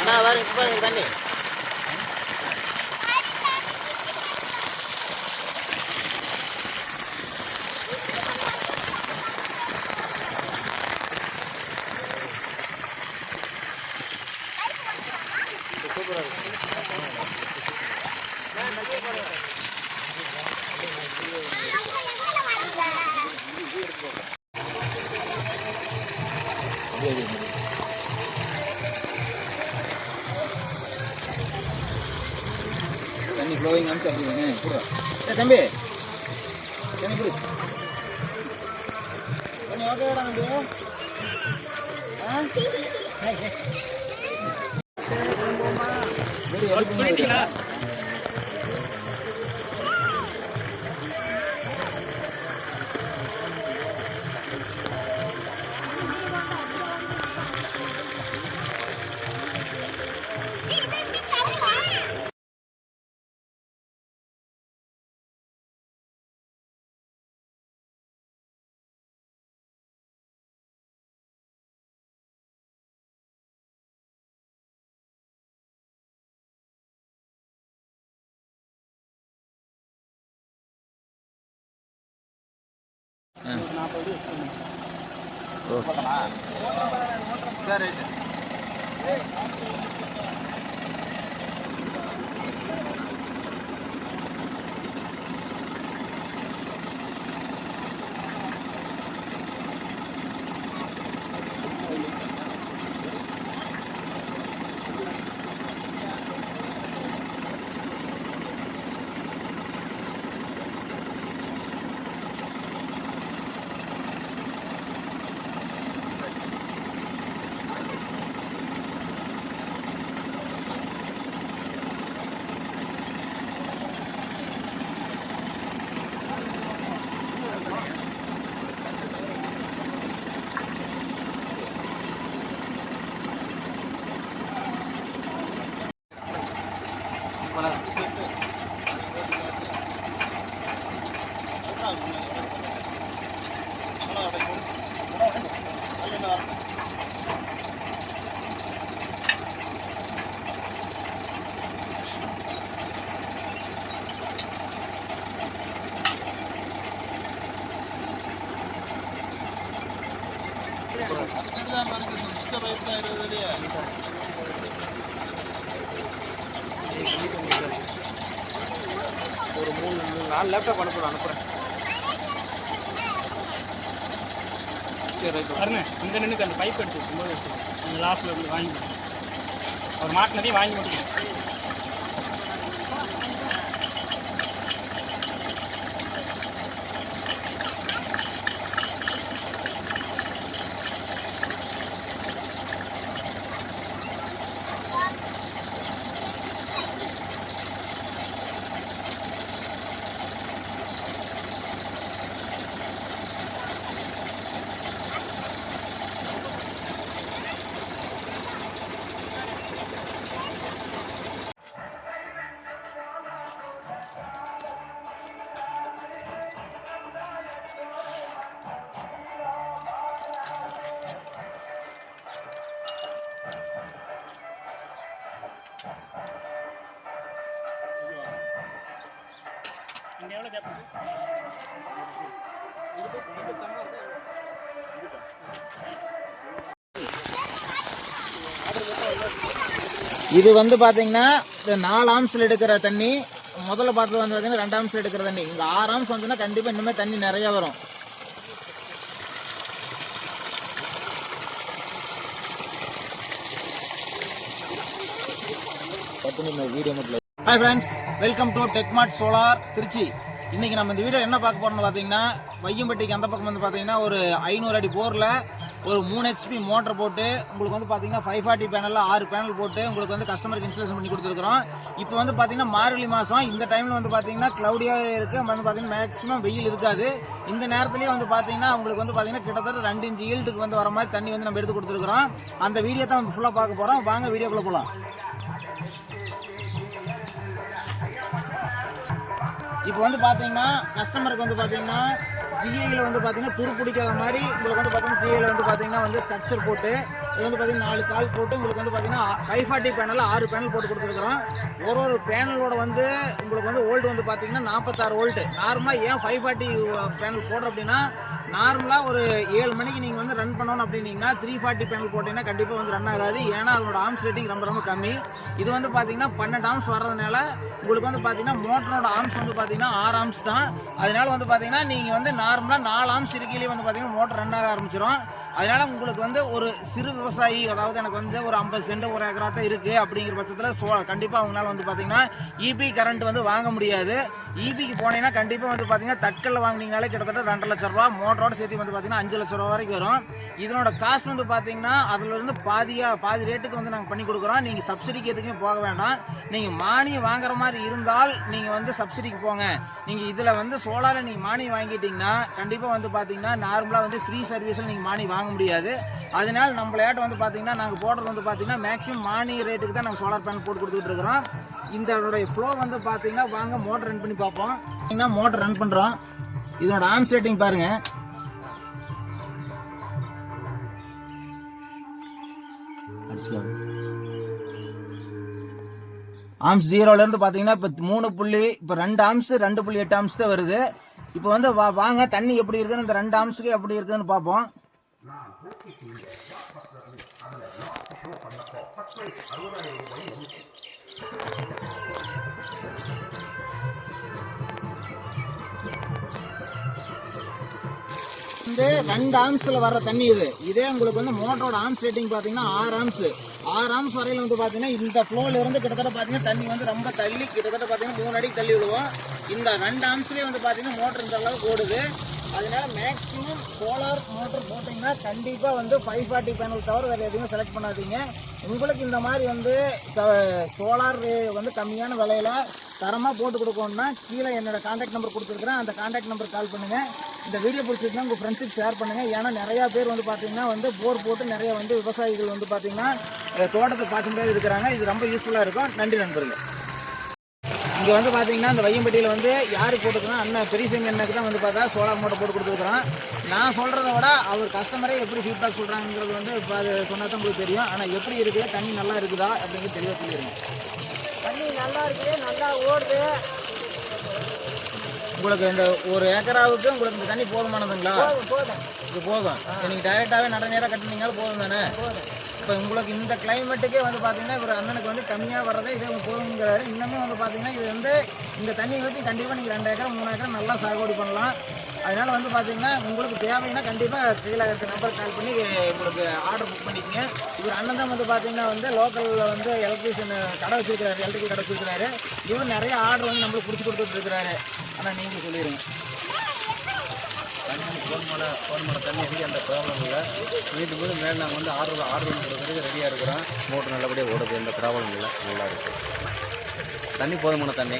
அண்ணா பாருங்க இப்ப பாருங்க தண்ணி தண்ணி அப்படிங்க போடுறா ஏ தம்பி. தண்ணி ஓகேடா தம்பி ஆ? சரி, நாற்பது வச்சுருந்தேன் சரி ரைட்டு ஒரு மூணு மூணு நாலு லேப்டாப் அனுப்புகிறேன் அனுப்புகிறேன் சரி ரைட் வரணும் இந்த நின்றுக்கு அந்த பைப் எடுத்து ரொம்ப எடுத்துக்கணும் லாஸ்ட்டில் இருந்து வாங்கி அவர் மாட்டினதையும் வாங்கி மட்டும் இது வந்து பார்த்தீங்கன்னா நாலு ஆம்ஸில் எடுக்கிற தண்ணி முதல்ல பாட்டில் வந்து பார்த்தீங்கன்னா ரெண்டு ஆம்ஸில் எடுக்கிற தண்ணி. இங்கே ஆறு ஆம்ஸ் வந்துன்னா கண்டிப்பாக இன்னுமே தண்ணி நிறைய வரும். வீடியோ மட்டும் hi friends welcome to Techmart solar Trichy. இன்னைக்கு நம்ம இந்த வீடியோ என்ன பார்க்க போறோம்னு பார்த்தீங்கன்னா வையம்பட்டிக்கு அந்த பக்கம் வந்து பார்த்தீங்கன்னா ஒரு ஐநூறு அடி போரில் ஒரு மூணு ஹெச்பி மோட்டர் போட்டு உங்களுக்கு வந்து பார்த்தீங்கன்னா ஃபைவ் ஃபார்ட்டி பேனலில் ஆறு பேனல் போட்டு உங்களுக்கு வந்து கஸ்டமருக்கு இன்ஸ்டாலேஷன் பண்ணி கொடுத்துருக்குறோம். இப்போ வந்து பார்த்தீங்கன்னா மார்கழி மாதம் இந்த டைமில் வந்து பார்த்தீங்கன்னா க்ளவுடியாக இருக்குது வந்து பார்த்தீங்கன்னா மேக்ஸிமம் வெயில் இருக்காது. இந்த நேரத்துலேயே வந்து பார்த்தீங்கன்னா உங்களுக்கு வந்து பார்த்தீங்கன்னா கிட்டத்தட்ட ரெண்டு இன்ச்சு ஈல்டுக்கு வந்து வர மாதிரி தண்ணி வந்து நம்ம எடுத்து கொடுத்துருக்குறோம். அந்த வீடியோ தான் ஃபுல்லாக பார்க்க போகிறோம் வாங்க வீடியோக்குள்ளே போகலாம் இப்போ வந்து பார்த்தீங்கன்னா கஸ்டமருக்கு வந்து பார்த்தீங்கன்னா ஜிஐயில் வந்து பார்த்தீங்கன்னா துரு பிடிக்காத மாதிரி உங்களுக்கு வந்து பார்த்தீங்கன்னா ஜிஐயில் வந்து பார்த்தீங்கன்னா வந்து ஸ்ட்ரக்சர் போட்டு இது வந்து பார்த்தீங்கன்னா நாலு கால் போட்டு உங்களுக்கு வந்து பார்த்தீங்கன்னா ஃபைவ் ஃபார்ட்டி பேனலில் ஆறு பேனல் போட்டு கொடுத்துருக்குறோம். ஒரு ஒரு பேனலோட வந்து உங்களுக்கு வந்து ஓல்டு வந்து பார்த்தீங்கன்னா நாற்பத்தாறு ஓல்டு நார்மலாக ஏன் ஃபைவ் ஃபார்ட்டி பேனல் போடுறோம் அப்படின்னா நார்மலாக ஒரு ஏழு மணிக்கு நீங்கள் வந்து ரன் பண்ணணும் அப்படின்னீங்கன்னா த்ரீ ஃபார்ட்டி பேனல் போட்டிங்கன்னா கண்டிப்பாக வந்து ரன் ஆகாது. ஏன்னா அதனோட ஆர்ம்ஸ் ரேட்டிங் ரொம்ப ரொம்ப கம்மி. இது வந்து பார்த்தீங்கன்னா பன்னெண்டு ஆர்ம்ஸ் வர்றதுனால உங்களுக்கு வந்து பார்த்தீங்கன்னா மோட்டரோட ஆர்ம்ஸ் வந்து பார்த்தீங்கன்னா ஆறு ஆர்ம்ஸ் தான். அதனால வந்து பார்த்தீங்கன்னா நீங்கள் வந்து நார்மலாக நாலு ஆர்ம்ஸ் இருக்கையிலேயே வந்து பார்த்தீங்கன்னா மோட்டர் ரன் ஆக ஆரம்பிச்சிடும் அதனால உங்களுக்கு வந்து ஒரு சிறு விவசாயி அதாவது எனக்கு வந்து ஒரு ஐம்பது சென்ட் ஒரு ஏக்கரா தான் இருக்குது அப்படிங்கிற பட்சத்தில் சோ கண்டிப்பாக அவங்களால வந்து பார்த்தீங்கன்னா இபி கரண்ட் வந்து வாங்க முடியாது. ஈபிக்கு போனீங்கன்னா கண்டிப்பாக வந்து பார்த்தீங்கன்னா தட்கல் வாங்கினீங்கனாலே கிட்டத்தட்ட ரெண்டு லட்ச ரூபா. மோட்டரோட சேர்த்து வந்து பார்த்தீங்கன்னா அஞ்சு லட்ச ரூபா வரைக்கும் வரும். இதனோட காஸ்ட் வந்து பார்த்தீங்கன்னா அதுல இருந்து பாதியாக பாதி ரேட்டுக்கு வந்து நாங்கள் பண்ணி கொடுக்குறோம். நீங்கள் சப்சிடிக்கு எதுக்குமே போக வேண்டாம். நீங்கள் மானியம் வாங்குற மாதிரி இருந்தால் நீங்கள் வந்து சப்சிடிக்கு போங்க. நீங்கள் இதில் வந்து சோலாரில் நீங்கள் மானியம் வாங்கிட்டீங்கன்னா கண்டிப்பாக வந்து பார்த்தீங்கன்னா நார்மலாக வந்து ஃப்ரீ சர்வீஸில் நீங்கள் மானியம் வாங்க முடியாது. அதனால் நம்மளையாட்ட வந்து பார்த்தீங்கன்னா நாங்கள் போடுறது வந்து பார்த்தீங்கன்னா மேக்ஸிமம் மானிய ரேட்டுக்கு தான் நாங்கள் சோலார் பேனல் போட்டு கொடுத்துட்டு இருக்கிறோம். இதனுடைய ஃப்ளோ வந்து பார்த்தீங்கன்னா வாங்க மோட்டர் ரன் பண்ணி பார்ப்போம். பார்த்தீங்கன்னா மோட்டர் ரன் பண்ணுறோம் இதனோட ஆம்ஸ் செட்டிங் பாருங்கள் ஆம்ஸ் ஜீரோலேருந்து பார்த்தீங்கன்னா இப்போ மூணு புள்ளி இப்போ ரெண்டு ஆம்ஸ் ரெண்டு புள்ளி எட்டு ஆம்ஸ் தான் வருது. இப்போ வந்து வா வாங்க தண்ணி எப்படி இருக்குன்னு இந்த ரெண்டு ஆம்ஸுக்கு எப்படி இருக்குதுன்னு பார்ப்போம். வந்து ரெண்டு ஆம்ஸில் வர தண்ணி இது. இதே உங்களுக்கு வந்து மோட்டரோட ஆம்ஸ் ரேட்டிங் பார்த்தீங்கன்னா ஆறு ஆம்ஸ். ஆறு ஆம்ஸ் வரையில வந்து பார்த்தீங்கன்னா இந்த ஃப்ளோவில் இருந்து கிட்டத்தட்ட பார்த்தீங்கன்னா தண்ணி வந்து ரொம்ப தள்ளி கிட்டத்தட்ட பார்த்தீங்கன்னா மூணு அடிக்கு தள்ளி விடுவோம் இந்த ரெண்டு ஆம்ஸ்லேயே வந்து பார்த்தீங்கன்னா மோட்டர் இந்த அளவுக்கு ஓடுது. அதனால மேக்ஸிமம் சோலார் மோட்டர் போட்டிங்கன்னா கண்டிப்பாக வந்து ஃபைவ் ஃபார்ட்டி பேனல் தவிர வேறு எதுவுமே செலக்ட் பண்ணாதீங்க. உங்களுக்கு இந்த மாதிரி வந்து சோலார் வந்து கம்மியான விலையில தரமாக போட்டு கொடுக்கணும்னா கீழே என்னோட காண்டாக்ட் நம்பர் கொடுத்துருக்குறேன். அந்த காண்டாக்ட் நம்பர் கால் பண்ணுங்கள் இந்த வீடியோ பிடிச்சிருந்தா உங்கள் ஃப்ரெண்ட்ஸுக்கு ஷேர் பண்ணுங்கள் ஏன்னா நிறையா பேர் வந்து பார்த்தீங்கன்னா வந்து போர் போட்டு நிறைய வந்து விவசாயிகள் வந்து பார்த்தீங்கன்னா தோட்டத்தை பார்க்க முடியாது இருக்கிறாங்க. இது ரொம்ப யூஸ்ஃபுல்லாக இருக்கும். நன்றி நண்பர்கள். இங்கே வந்து பார்த்தீங்கன்னா இந்த வையம்பட்டியில் வந்து யார் போட்டுக்கணும்? அண்ணன் பெரியசாமி அண்ணனுக்கு தான் வந்து பார்த்தா சோலார் மோட்டர் போட்டு கொடுத்துருக்குறோம் நான் சொல்கிறத விட அவர் கஸ்டமரே எப்படி ஃபீட்பேக் சொல்கிறாங்கிறது வந்து இப்போ அது சொன்னால் தான் உங்களுக்கு தெரியும். ஆனால் எப்படி இருக்குது தண்ணி நல்லா இருக்குதா? அப்படிங்கிறது தெளிவாக சொல்லிடுங்க. தண்ணி நல்லா இருக்குது நல்லா ஓடுது. உங்களுக்கு இந்த ஒரு ஏக்கராவுக்கு உங்களுக்கு இந்த தண்ணி போதுமானதுங்களா? போதும் இது போதும். நீங்கள் டைரெக்டாகவே நட நேராக கட்டினீங்களும் போதும் தானே? போதும். இப்போ உங்களுக்கு இந்த கிளைமேட்டுக்கே வந்து பார்த்தீங்கன்னா இவர் அண்ணனுக்கு வந்து கம்மியாக வர்றதே இதே போதுங்கிறாரு இன்னுமே வந்து பார்த்தீங்கன்னா இது வந்து இந்த தண்ணி ஊற்றி கண்டிப்பாக நீங்கள் ரெண்டு ஏக்கர் மூணு ஏக்கர் நல்லா சாகுபடி பண்ணலாம். அதனால் வந்து பார்த்தீங்கன்னா உங்களுக்கு தேவைன்னா கண்டிப்பாக கீழே இருக்க நம்பர் கால் பண்ணி உங்களுக்கு ஆர்டர் புக் பண்ணிக்கங்க. இவர் அண்ணன் தான் வந்து பார்த்தீங்கன்னா வந்து லோக்கலில் வந்து எலக்ட்ரிஷியன் கடை வச்சுருக்கிறாரு எலக்ட்ரிக்கல் கடை வச்சுருக்கிறாரு. இவர் நிறைய ஆர்டர் வந்து நம்மளுக்கு பிடிச்சி கொடுத்துட்டு இருக்கிறாரு. ஆனால் நீங்கள் சொல்லிடுங்க. ஃபோன் பண்ண ஃபோன் பண்ண தண்ணி எதுவும் எந்த ப்ராப்ளம் இல்லை. வீட்டுக்கு போய் மேலே நாங்கள் வந்து ஆர்டர் ஆர்டர் கொடுக்குறதுக்கு ரெடியாக இருக்கிறோம். மோட்டர் நல்லபடியாக ஓடுது எந்த ப்ராப்ளம் இல்லை நல்லா இருக்குது தண்ணி போதுமான தண்ணி.